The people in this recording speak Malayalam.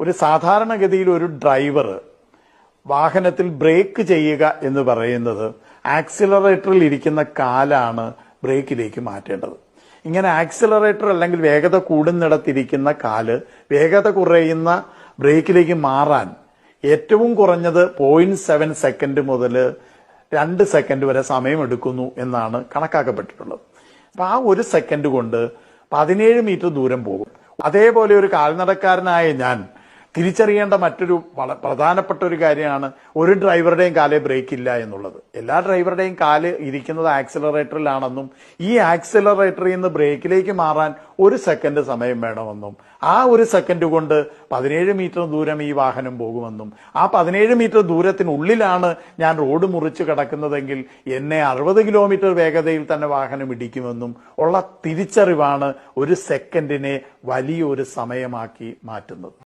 ഒരു സാധാരണഗതിയിൽ ഒരു ഡ്രൈവർ വാഹനത്തിൽ ബ്രേക്ക് ചെയ്യുക എന്ന് പറയുന്നത് ആക്സിലറേറ്ററിൽ ഇരിക്കുന്ന കാലാണ് ബ്രേക്കിലേക്ക് മാറ്റേണ്ടത്. ഇങ്ങനെ ആക്സിലറേറ്റർ അല്ലെങ്കിൽ വേഗത കൂടുന്നിടത്തിരിക്കുന്ന കാൽ വേഗത കുറയുന്ന ബ്രേക്കിലേക്ക് മാറാൻ ഏറ്റവും കുറഞ്ഞത് പോയിന്റ് സെവൻ സെക്കൻഡ് മുതൽ രണ്ട് സെക്കൻഡ് വരെ സമയമെടുക്കുന്നു എന്നാണ് കണക്കാക്കപ്പെട്ടിട്ടുള്ളത്. അപ്പൊ ആ ഒരു സെക്കൻഡ് കൊണ്ട് പതിനേഴ് മീറ്റർ ദൂരം പോകും. അതേപോലെ ഒരു കാൽനടക്കാരനായ ഞാൻ തിരിച്ചറിയേണ്ട മറ്റൊരു പ്രധാനപ്പെട്ട ഒരു കാര്യമാണ് ഒരു ഡ്രൈവറുടെയും കാലേ ബ്രേക്ക് ഇല്ല എന്നുള്ളത്. എല്ലാ ഡ്രൈവറുടെയും കാൽ ഇരിക്കുന്നത് ആക്സിലറേറ്ററിലാണെന്നും ഈ ആക്സിലറേറ്ററിൽ നിന്ന് ബ്രേക്കിലേക്ക് മാറാൻ ഒരു സെക്കൻഡ് സമയം വേണമെന്നും ആ ഒരു സെക്കൻഡ് കൊണ്ട് പതിനേഴ് മീറ്റർ ദൂരം ഈ വാഹനം പോകുമെന്നും ആ പതിനേഴ് മീറ്റർ ദൂരത്തിനുള്ളിലാണ് ഞാൻ റോഡ് മുറിച്ച് കിടക്കുന്നതെങ്കിൽ എന്നെ അറുപത് കിലോമീറ്റർ വേഗതയിൽ തന്നെ വാഹനം ഇടിക്കുമെന്നും ഉള്ള തിരിച്ചറിവാണ് ഒരു സെക്കൻഡിനെ വലിയൊരു സമയമാക്കി മാറ്റുന്നത്.